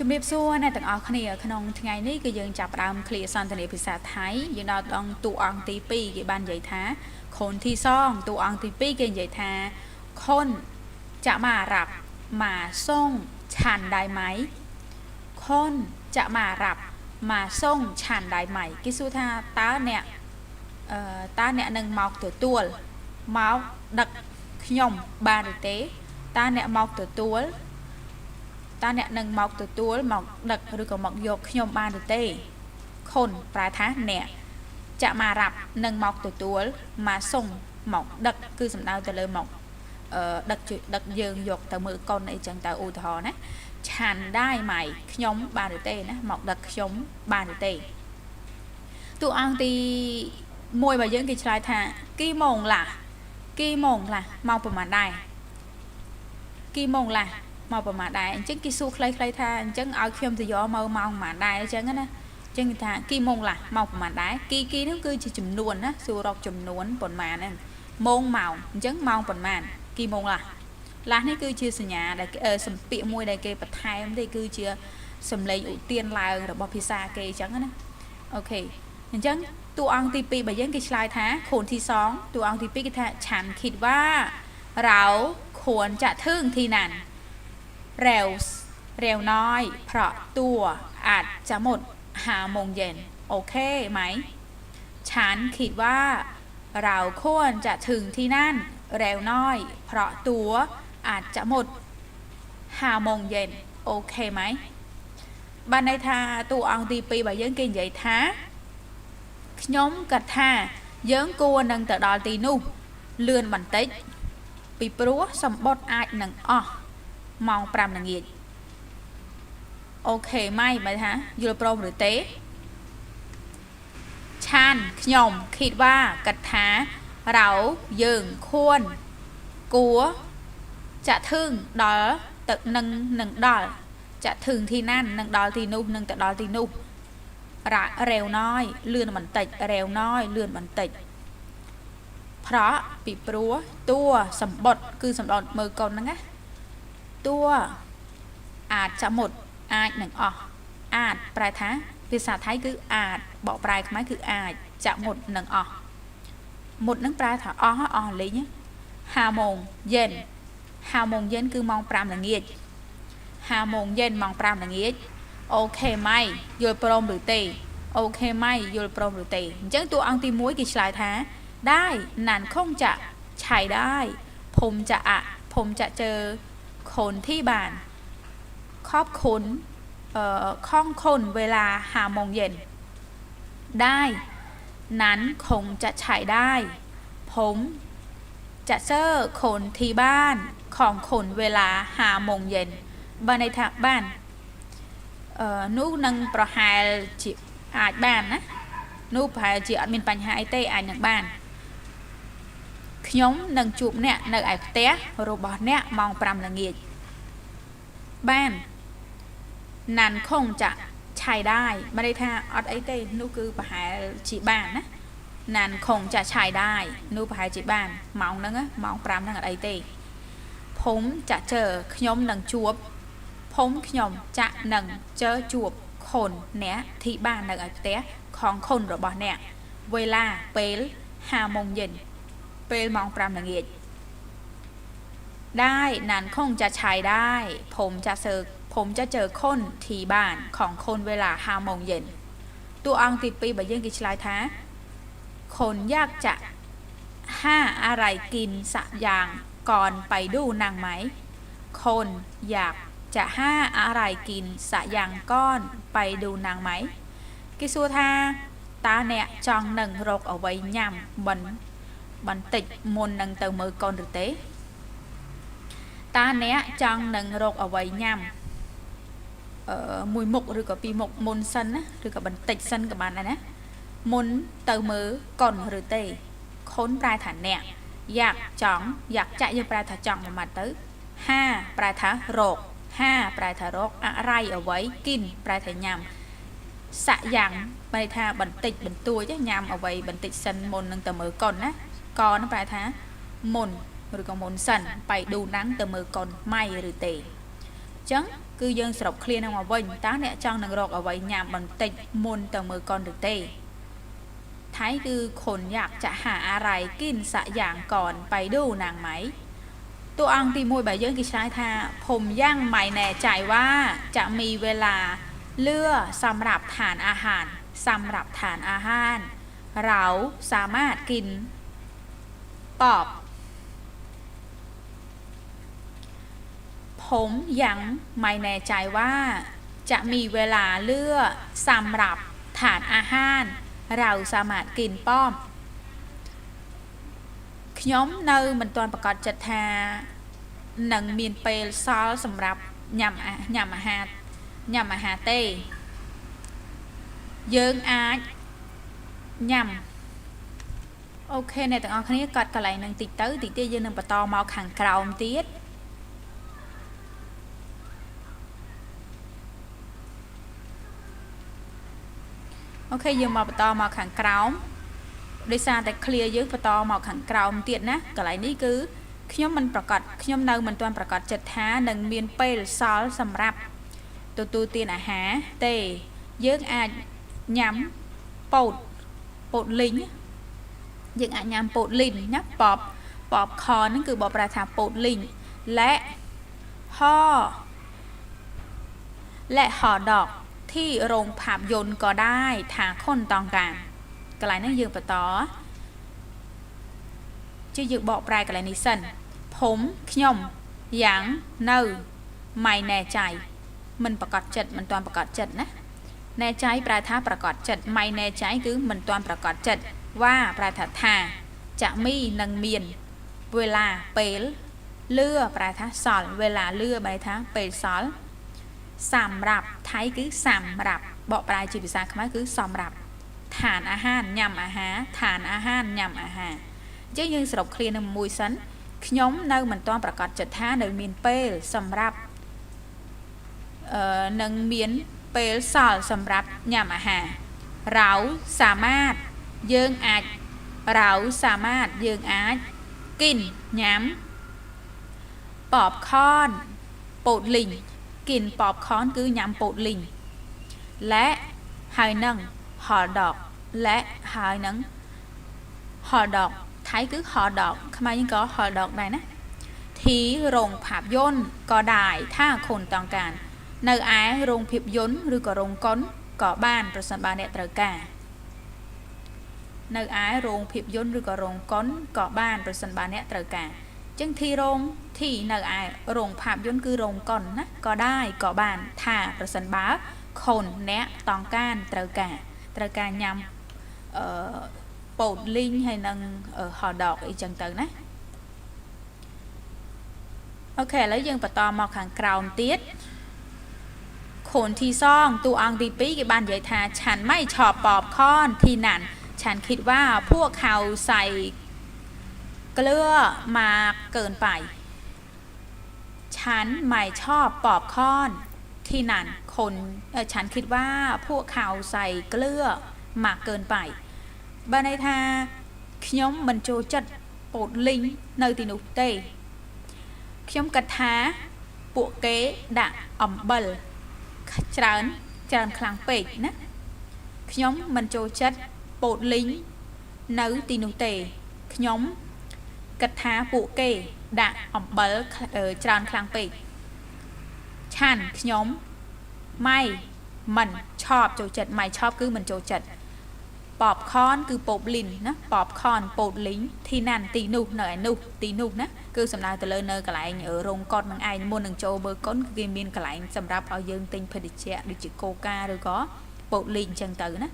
ជំរាបសួរអ្នកទាំងអស់គ្នាក្នុងថ្ងៃនេះគឺយើងចាប់ផ្ដើមឃ្លាសន្ទនាភាសាថៃយើងដល់ដល់តួអង្គទី2គេបាននិយាយថាខុនទីសងតួអង្គទី2គេនិយាយថាខុនចាក់មករាប់មកសុងឆានដៃម៉ៃខុនចាក់មករាប់មកសុងឆានដៃម៉ៃគេសួរថាតើអ្នកអឺតើអ្នកនឹងមកទទួលមកដឹកខ្ញុំបានឬទេតើអ្នកមកទទួល តើអ្នកនឹងមកទទួលមកដឹកឬក៏មកយកខ្ញុំបានឬទេខុនប្រែថាអ្នកចាក់មករាប់នឹងមកទទួលមកសុងមកដឹកគឺសំដៅទៅលើមកដឹកដឹកយើងយកទៅមើលកុនអីចឹងទៅឧទាហរណ៍ណាឆានដៃម៉ៃខ្ញុំបានឬទេណាមកដឹកខ្ញុំបានឬទេតួអង្គទី1របស់យើងគេឆ្លើយថាគីម៉ងឡាគីម៉ងឡាមកប្រហែលដែរគីម៉ងឡា មកប្រមាណដែរអញ្ចឹងគេសួរខ្លីៗថាអញ្ចឹងឲ្យខ្ញុំទៅយកមកម៉ោងប្រមាណដែរអញ្ចឹងណាចឹងគេថាគីម៉ោងឡាម៉ោងប្រហែលដែរគីគីហ្នឹងគឺជាចំនួនណាសួររកចំនួនប៉ុន្មានហ្នឹងម៉ោងម៉ោងអញ្ចឹងម៉ោងប៉ុន្មានគីម៉ោងឡាឡានេះគឺជាសញ្ញាដែលសម្ពាកមួយដែលគេបន្ថែមទេគឺជាសំឡេងឧទានឡើងរបស់ភាសាគេអញ្ចឹងណាអូខេអញ្ចឹងតួអង្គទី2របស់យើងគេឆ្លើយថាខូនទី2តួអង្គទី2គេថាឆានគិតវ៉ារៅខួនចាក់ធឹងធីណាន เร็ว เร็วน้อย เพราะตัวอาจจะหมดหาโมงเย็น โอเคไหม ฉันคิดว่า เราควรจะถึงที่นั่น เร็วน้อย เพราะตัวอาจจะหมดหาโมงเย็น โอเคไหมบันไดทาตัวอังตีปีบายังกินใหญ่ท้า nhóm cả thà dớn cua nâng tờ đòi tì nu lươn bằng ปิปรัวสมบต xong bót ai อ ម៉ោង5ល្ងាចអូខេម៉ៃបើថាយល់ព្រមឬទេឆានខ្ញុំគិតថាកថារៅយើងខួនគួចាក់ធឹងដល់ទឹកនឹងនឹងដល់ចាក់ធឹងទីណាននឹងដល់ទីនោះនឹងទៅដល់ទីនោះរ៉ារាវណ້ອຍលឿនបន្តិចរាវណ້ອຍលឿនបន្តិចប្រក់ពីព្រោះតួសម្បត់គឺសម្បត់មើលកូនហ្នឹងណា តួអាចจะหมดអាចនឹងអស់អាចប្រែថាភាសាថៃគឺអាចបកប្រែខ្មែរគឺអាចจะหมดនឹងអស់หมดនឹងប្រែថាអស់អស់លេង5ម៉ោងយេន5ម៉ោងយេនគឺម៉ោង5ល្ងាច5ម៉ោងយេនម៉ោង5ល្ងាចអូខេម៉ៃយល់ព្រមឬទេអូខេម៉ៃយល់ព្រมឬទេអញ្ចឹងតួអង្គទី1គេឆ្លើយថាได้นันคงจะใช้ได้ ผมจะอะผมจะเจอ คนที่บ้านครอบคุณข้องคนเวลาหาโมงเย็น ได้ นั้นคงจะใช้ได้ ผมจะเซอร์คนที่บ้านของคนเวลาหาโมงเย็นบ้านในทางบ้านนู้นังประหารจิอาจบ้านนะนู้ประหารจิอาจมีปัญหาไอเต้อาจหนังบ้าน ខ្ញុំនឹងជួបអ្នកនៅឯផ្ទះរបស់អ្នកម៉ោង5ល្ងាចបានណាន់ខុងចាក់ឆៃដែរមិនន័យថាអត់អីទេនោះគឺប្រហែលជាបានណាណានខុងចាក់ឆាយដែរនោះប្រហែលជាបានម៉ោងហ្នឹងម៉ោង5ហ្នឹងអត់អីទេភូមិចាក់ជើខ្ញុំនឹងជួបភូមិខ្ញុំចាក់នឹងជើជួបខុនអ្នកធីបាននៅឯផ្ទះខងខុនរបស់អ្នកវេលាពេល5ម៉ោងយប់ ពេលម៉ោង5ល្ងាចได้นั้นคงจะใช้ได้ ผมจะเจอผมจะเจอคนที่บ้านของคนเวลา5โมงเย็นតួអង្គទី2របស់យើងគេឆ្លើយថាคนอยากจะห้าอะไรกินสักอย่างก่อนไปดูหนังไหม คนอยากจะห้าอะไรกินสักอย่างก้อนไปดูหนังไหมគេសួរថាតើអ្នកចង់នឹងរកអ្វីញ៉ាំបន្ បន្តិចមុននឹងទៅមើលកូនឬទេតើអ្នកចង់នឹងរកអ្វីញ៉ាំអឺមួយមុខឬក៏ពីរមុខមុនសិនណាឬក៏បន្តិចសិនក៏បានដែរណាមុនទៅមើលកូនឬទេខុនប្រែថាអ្នកយ៉ាក់ចង់យ៉ាក់ចាក់យើងប្រែថាចង់មួយម៉ាត់ទៅ5ប្រែថារក5ប្រែថារកអរ័យអ្វីគិនប្រែថាញ៉ាំស័កយ៉ាងបែរថាបន្តិចបន្តួចញ៉ាំអ្វីបន្តិចសិនមុននឹងទៅមើលកុនណា กอนั่แปลว่ามนหรือก็หมุนสันไปดูนังเตมือก่อนไม่หรือเตจังคือยังสลบเคลียร์นมาวิ่งตาเนี่ยจังนังรอกเอาไว้หยามบมันติมุนเตมือก่อนหรือเตะท้ายคือคนอยากจะหาอะไรกินสักอย่างก่อนไปดูนางไหม ตัวอังตีมวยใบเยอนกิชายทาผมย่างใหม่แน่ใจว่าจะมีเวลาเลือกสำหรับฐานอาหารสำหรับฐานอาหาร เราสามารถกิน ตอบ ผมยังไม่แน่ใจว่า จะมีเวลาเลือกสำหรับทานอาหาร เราสามารถกินป้อม ខ្ញុំនៅមិនទាន់ប្រកាសចិត្តថានឹងមានពេលសល់សម្រាប់ញ៉ាំអាញ៉ាំអាហារញ៉ាំអាហារទេយើងអាចញ៉ាំ អូខេអ្នកទាំងអស់គ្នាកត់កន្លែងនឹងតិចទៅតិចទៀតយើងនឹងបន្តមកខាងក្រោមទៀតអូខេយើងមកបន្តមកខាងក្រោមដោយសារតែ clear យើងបន្តមកខាងក្រោមទៀតណាកន្លែងនេះគឺខ្ញុំមិនប្រកាសខ្ញុំនៅមិនទាន់ប្រកាសចិត្តថានឹងមានពេលសល់សម្រាប់ទទួលទានអាហារទេយើងអាចញ៉ាំពោតពោតលីង យើងអាចញ៉ាំពោតលីងណាប៉បប៉បខនហ្នឹងគឺបបប្រែថាពោតលីងและห่อและห่อดอกที่โรงภาพยนตร์ก็ได้ถ้าคนต้องการកន្លែងហ្នឹងយើងបន្តជាយើងបកប្រែកន្លែងនេះសិនผมខ្ញុំយ៉ាងនៅមិនแน่ใจមិនប្រកាសចិត្តមិនទាន់ប្រកាសចិត្តណាแน่ใจប្រែថាប្រកាសចិត្តមិនแน่ใจគឺមិនទាន់ប្រកាសចិត្ត វ៉ាប្រែថាថាចមីនឹងមានវេលាពេលលឿប្រែថាសល់វេលាលឿបែរថាពេលសល់សម្រាប់ថៃគឺសម្រាប់បកប្រែជាភាសាខ្មែរគឺសម្រាប់ឋានអាហារញ៉ាំអាហារឋានអាហារញ៉ាំអាហារអញ្ចឹងយើងសរុបឃ្លានឹងមួយសិនខ្ញុំនៅមិនទាន់ប្រកាសចិត្តថានៅមានពេលសម្រាប់អឺនឹងមានពេលសល់សម្រាប់ញ៉ាំអាហាររៅសាមាត្រ យើងអាចเราสามารถយើងអាចกินញ៉ាំប៉បខនពោតលីងกินប៉បខនគឺញ៉ាំពោតលីងและហើយនឹង hot dog และហើយនឹង hot dog ថៃគឺ hot dog ខ្មែរយើងក៏ hot dog ដែរណាที่โรงภาพยนตร์ក៏ได้ถ้าคนต้องการ នៅឯโรงភាពយន្តឬក៏โรงកុនក៏បានប្រសិនបើអ្នកត្រូវការ នៅឯរោងភាពយន្តឬក៏រោងកុនក៏បានប្រសិនបើអ្នកត្រូវការចឹងធីរោងធីនៅឯរោងភាពយន្តគឺរោងកុនណាក៏ได้ក៏បានថាប្រសិនបើខុនអ្នកតង់ការត្រូវការត្រូវការញ៉ាំអឺពោតលីងហើយនឹង hot dog អីចឹងទៅណាអូខេឥឡូវយើងបន្តមកខាងក្រោមទៀតខូនធីសងតួអង្គទី2គេបាននិយាយថាឆាន់ម៉ៃឆប់ប៉បខនធីណាន់ ฉันคิดว่าพวกเขาใส่เกลือมากเกินไป ฉันไม่ชอบปอบค้อนที่นั่นคนฉันคิดว่าพวกเขาใส่เกลือมากเกินไปบันไดทาขย่มบรรจุจัดปดลิงในตีนุเตขย่มกัดท้าปวกเกะดะอ่อมเบลจานจานคลังเปกนะขย่มบรรจุจัด ពោតលីងនៅទីនោះទេខ្ញុំគិតថាពួកគេដាក់អំបិលច្រើនខ្លាំងពេកឆានខ្ញុំម៉ៃមិនឆប់ចូលចិត្តម៉ៃឆប់គឺមិនចូលចិត្តប៉បខនគឺពូបលីនណាប៉បខនពូតលីងធីណានទីនោះនៅឯនោះទីនោះណាគឺសំដៅទៅលើនៅកន្លែងរោងកត់នឹងឯងមុននឹងចូលមើលកុនគឺវាមានកន្លែងសម្រាប់ឲ្យយើងទិញភេសជ្ជៈដូចជាកូកាឬក៏ពូតលីងអញ្ចឹងទៅណា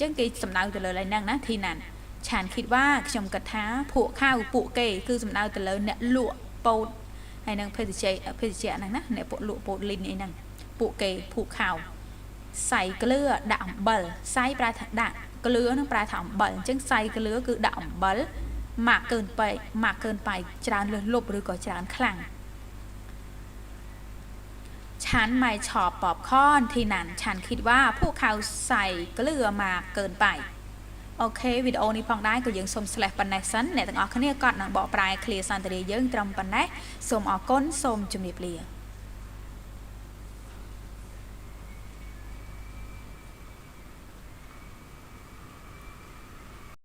ចឹងគេសំដៅទៅលើឡើយហ្នឹងណាធីណានឆានគិតថាខ្ញុំគិតថាពួកខាវពួកគេ គឺសំដៅទៅលើអ្នកលក់ពោតហើយនឹងភេទជ្ជៈភេទជ្ជៈហ្នឹងណាអ្នកពួកលក់ពោតលីនអីហ្នឹងពួកគេភូខាវសៃក្លឿដាក់អំបិលសៃប្រែថាដាក់ក្លឿហ្នឹងប្រែថាអំបិលអញ្ចឹងសៃក្លឿគឺដាក់អំបិលម៉ាក់កើនពេកម៉ាក់កើនពេកច្រើនលឹះលប់ឬក៏ច្រើនខ្លាំង ฉันไม่ชอบปอบค้อนที่นั่นฉันคิดว่าพวกเขาใส่เกลือมาเกินไปโอเควิดีโอนี้พองได้ก็ยังสมสลับปันนักสันเนี่ยต่างออกขณะนี้ก่อนนะงบอกปลายเคลียร์สันตรียังตรำปันนักสมออกก้นสมจุ่มเปลี่ย